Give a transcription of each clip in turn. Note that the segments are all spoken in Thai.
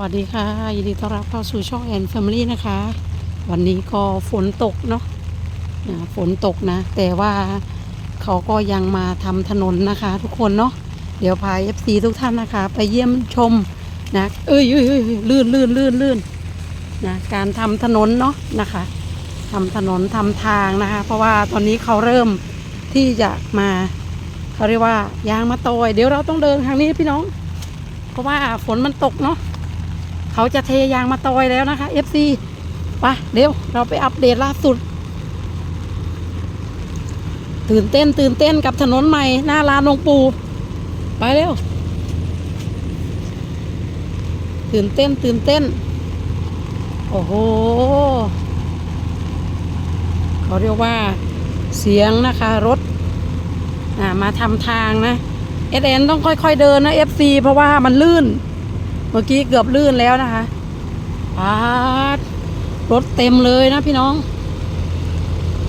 วัสดีค่ะ ยินดีต้อนรับเข้าสู่ช่องแอนแฟมิลี่นะคะ วันนี้ก็ฝนตกเนาะนะฝนตกนะ แต่ว่าเขาก็ยังมาทำถนนนะคะ ทุกคนเนาะเดี๋ยวพา FC ทุกท่านนะคะ ไปเยี่ยมชมนะ เอ้ยเอ้ยเอ้ยลื่นลื่นลื่นลื่นนะการทำถนนเนาะนะคะทำถนนทำทางนะคะ เพราะว่าตอนนี้เขาเริ่มที่จะมาเขาเรียกว่ายางมาตอยเดี๋ยวเราต้องเดินทางนี้พี่น้อง เพราะว่าฝนมันตกเนาะ เขาจะเทยางมาตอยแล้วนะคะ FC ไปเดี๋ยวเราไปอัปเดตล่าสุด ตื่นเต้นตื่นเต้นกับถนนใหม่ หน้าลานลงปู ไปเร็ว ตื่นเต้นตื่นเต้น โอ้โหเขาเรียกว่าเสียงนะคะรถอ่ามาทำทางนะเอสเนต้องค่อยๆเดินนะ FC เพราะว่ามันลื่น มื่อกี้เกือบลื่นแล้วนะคะปาดรถเต็มเลยนะพี่น้อง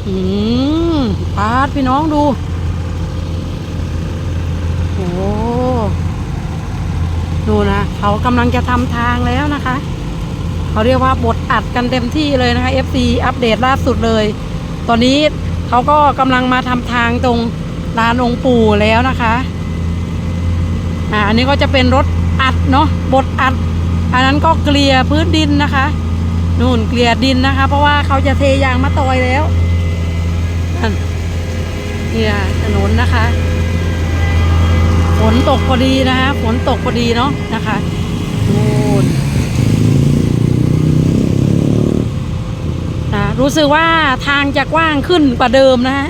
อืมปาดพี่น้องดู โอ้ดูนะเขากำลังจะทำทางแล้วนะคะ เขาเรียกว่าบทอัดกันเต็มที่เลยนะคะ FC อัปเดตล่าสุดเลย ตอนนี้เขาก็กำลังมาทำทางตรงลานองค์ปู่แล้วนะคะ อ่าอันนี้ก็จะเป็นรถ อัดเนาะบดอัด อันนั้นก็เกลี่ยพื้นดินนะคะ นู่นเกลี่ยดินนะคะ เพราะว่าเขาจะเทยางมาตอยแล้วนั่นเนี่ยถนนนะคะ ฝนตกพอดีนะคะฝนตกพอดีเนาะนะคะนู่นนะรู้สึกว่าทางจะกว้างขึ้นกว่าเดิมนะฮะ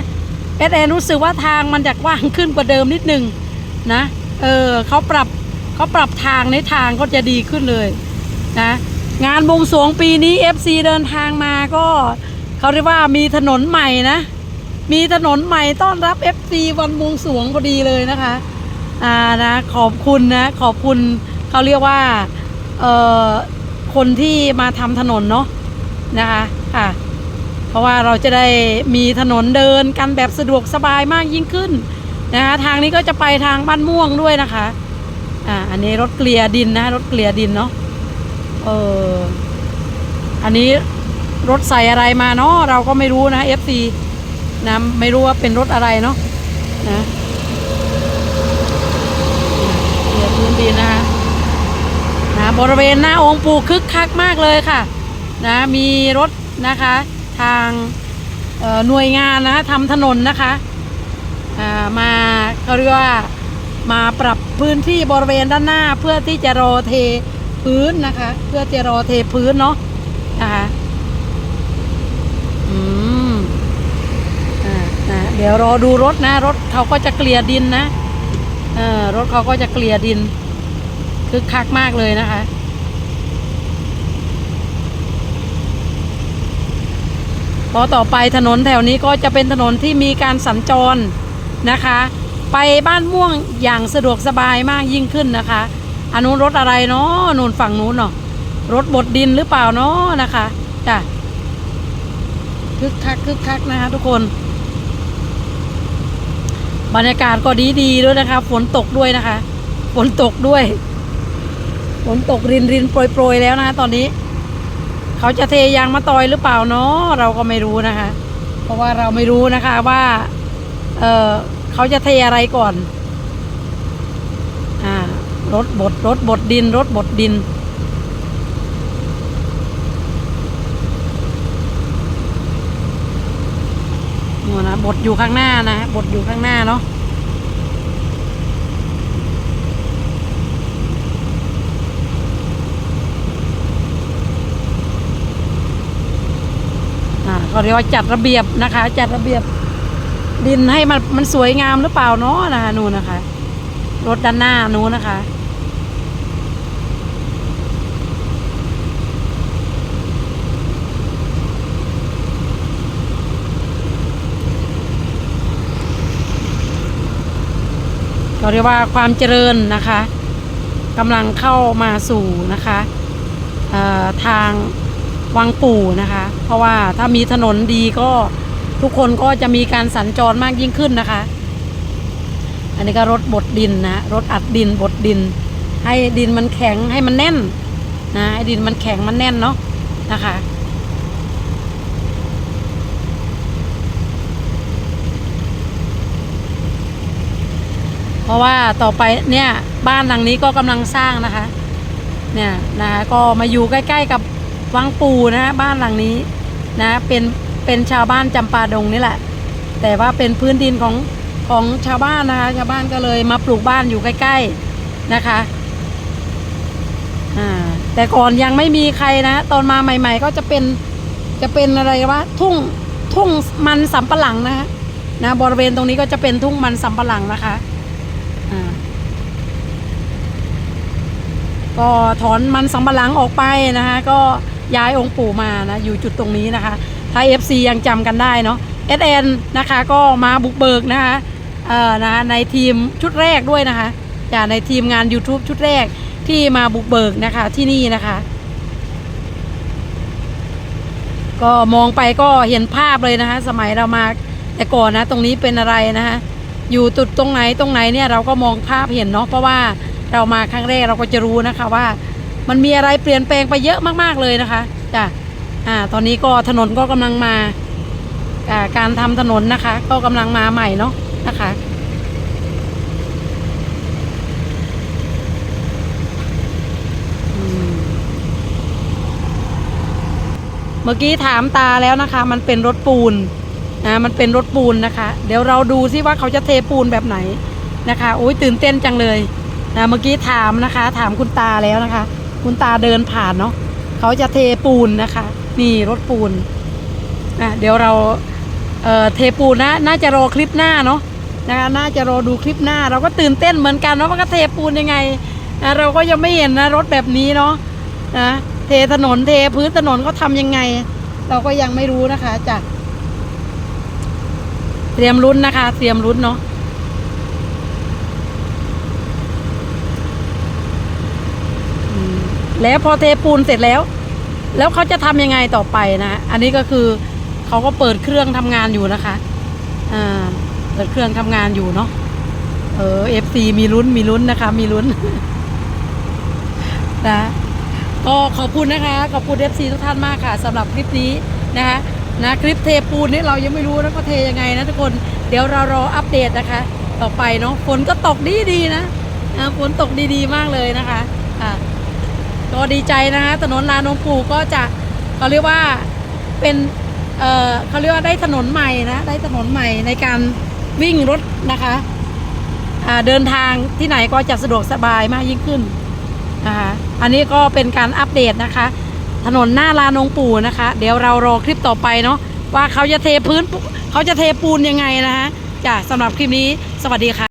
เอสเอรู้สึกว่าทางมันจะกว้างขึ้นกว่าเดิมนิดนึงนะ เออเขาปรับ เขาปรับทางในทางก็จะดีขึ้นเลยนะงานบวงสรวงปีนี้ FC เดินทางมาก็เขาเรียกว่ามีถนนใหม่นะ มีถนนใหม่ต้อนรับ FC วันบวงสรวงพอดีเลยนะคะอ่านะขอบคุณนะขอบคุณเขาเรียกว่าเอ่อคนที่มาทำถนนเนาะนะคะค่ะ เพราะว่าเราจะได้มีถนนเดินกันแบบสะดวกสบายมากยิ่งขึ้นนะคะทางนี้ก็จะไปทางบ้านม่วงด้วยนะคะ อ่าอันนี้รถเกลียดินนะรถเกลียดินเนาะเอออันนี้รถใส่อะไรมาเนาะเราก็ไม่รู้นะ FC นะไม่รู้ว่าเป็นรถอะไรเนาะนะเกลียพื้นดินนะคะนะบริเวณหน้าองค์ปู่คึกคักมากเลยค่ะ นะมีรถนะคะทางหน่วยงานนะคะทำถนนนะคะอ่ามาเขาเรียกว่า มาปรับพื้นที่บริเวณด้านหน้าเพื่อที่จะรอเทพื้นนะคะ เพื่อจะรอเทพื้นเนาะนะคะอืมอ่านะเดี๋ยวรอดูรถนะ รถเขาก็จะเกลี่ยดินนะเออรถเขาก็จะเกลี่ยดินคึกคักมากเลยนะคะพอต่อไปถนนแถวนี้ก็จะเป็นถนนที่มีการสัญจรนะคะ ไปบ้านม่วงอย่างสะดวกสบายมากยิ่งขึ้นนะคะอันนู้นรถอะไรเนาะนู่นฝั่งนู้นเนาะรถบดดินหรือเปล่าเนาะนะคะจ้ะคึกคักคึกคักนะคะ ทุกคน บรรยากาศก็ดีดีด้วยนะคะฝนตกด้วยนะคะฝนตกด้วยฝนตกรินรินโปรยโปรยแล้วนะคะตอนนี้ เขาจะเทยางมาตอยหรือเปล่าเนาะเราก็ไม่รู้นะคะ เพราะว่าเราไม่รู้นะคะว่า เออ เขาจะเทอะไรก่อนอ่ารถบดรถบดดินรถบดดินนู่นนะบดอยู่ข้างหน้านะบดอยู่ข้างหน้าเนาะอ่าเขาเรียกว่าจัดระเบียบนะคะ จัดระเบียบ ดินให้มันมันสวยงามหรือเปล่าเนาะนะคะนู่นนะคะ รถด้านหน้านู้นนะคะ เราเรียกว่าความเจริญนะคะกำลังเข้ามาสู่นะคะทางวังปู่นะคะ เพราะว่าถ้ามีถนนดีก็ ทุกคนก็จะมีการสัญจรมากยิ่งขึ้นนะคะ อันนี้ก็รถบดดินนะรถอัดดินบดดิน ให้ดินมันแข็งให้มันแน่นนะไอ้ดินมันแข็งมันแน่นเนาะนะคะเพราะว่าต่อไปเนี่ยบ้านหลังนี้ก็กำลังสร้างนะคะ เนี่ยนะคะก็มาอยู่ใกล้ ๆ กับวังปูนะฮะบ้านหลังนี้นะเป็น เป็นชาวบ้านจำปาดงนี่แหละ แต่ว่าเป็นพื้นดินของของชาวบ้านนะคะ ชาวบ้านก็เลยมาปลูกบ้านอยู่ใกล้ ๆนะคะอ่าแต่ก่อนยังไม่มีใครนะ ตอนมาใหม่ ๆ ก็จะเป็นจะเป็นอะไรวะทุ่งทุ่งมันสำปะหลังนะคะนะบริเวณตรงนี้ก็จะเป็นทุ่งมันสำปะหลังนะคะอ่าก็ถอนมันสำปะหลังออกไปนะคะก็ย้ายองค์ปู่มานะอยู่จุดตรงนี้นะคะ ถ้า FC ยังจำกันได้เนาะ SN นะคะก็มาบุกเบิกนะคะเอ่อนะในทีมชุดแรกด้วยนะคะจากในทีมงาน YouTube ชุดแรกที่มาบุกเบิกนะคะที่นี่นะคะ ก็มองไปก็เห็นภาพเลยนะคะ สมัยเรามาแต่ก่อนนะ ตรงนี้เป็นอะไรนะคะอยู่จุดตรงไหนตรงไหนเนี่ยเราก็มองภาพเห็นเนาะเพราะว่าเรามาครั้งแรกเราก็จะรู้นะคะว่า มันมีอะไรเปลี่ยนแปลงไปเยอะมากๆเลยนะคะจ้ะ อ่าตอนนี้ก็ถนนก็กำลังมาการทำถนนนะคะ ก็กำลังมาใหม่เนาะนะคะเมื่อกี้ถามตาแล้วนะคะ มันเป็นรถปูนนะมันเป็นรถปูนนะคะ เดี๋ยวเราดูซิว่าเขาจะเทปูนแบบไหนนะคะโอ้ยตื่นเต้นจังเลยนะเมื่อกี้ถามนะคะ ถามคุณตาแล้วนะคะ คุณตาเดินผ่านเนาะเขาจะเทปูนนะคะ นี่รถปูนอะเดี๋ยวเราเอ่อเทปูนนะน่าจะรอคลิปหน้าเนาะนะคะน่าจะรอดูคลิปหน้า เราก็ตื่นเต้นเหมือนกันเนาะว่าก็เทปูนยังไงนะเราก็ยังไม่เห็นนะรถแบบนี้เนาะนะเทถนนเทพื้นถนนเขาทำยังไง เราก็ยังไม่รู้นะคะจ้ะเตรียมลุ้นนะคะ เตรียมลุ้นเนาะแล้วพอเทปูนเสร็จแล้ว แล้วเขาจะทำยังไงต่อไปนะ อันนี้ก็คือเขาก็เปิดเครื่องทำงานอยู่นะคะอ่าเปิดเครื่องทำงานอยู่เนาะเออเอฟซีมีลุ้นมีลุ้นนะคะ มีลุ้นนะก็ขอบคุณนะคะ ขอบคุณเอฟซีทุกท่านมากค่ะสำหรับคลิปนี้นะคะนะคลิปเทปูนนี่เรายังไม่รู้นะก็เทยังไงนะทุกคนเดี๋ยวเรารออัปเดตนะคะ ต่อไปเนาะฝนก็ตกดีดีนะฝนตกดีๆมากเลยนะคะอ่า ก็ดีใจนะคะถนนลานนงปูก็จะเขาเรียกว่าเป็นเอ่อเขาเรียกว่าได้ถนนใหม่นะได้ถนนใหม่ในการวิ่งรถนะคะอ่าเดินทางที่ไหนก็จะสะดวกสบายมากยิ่งขึ้นนะคะอันนี้ก็เป็นการอัปเดตนะคะ ถนนหน้าลานนงปูนะคะ เดี๋ยวเรารอคลิปต่อไปเนาะว่าเขาจะเทพื้นเขาจะเทปูนยังไงนะคะจ้ะสำหรับคลิปนี้สวัสดีค่ะ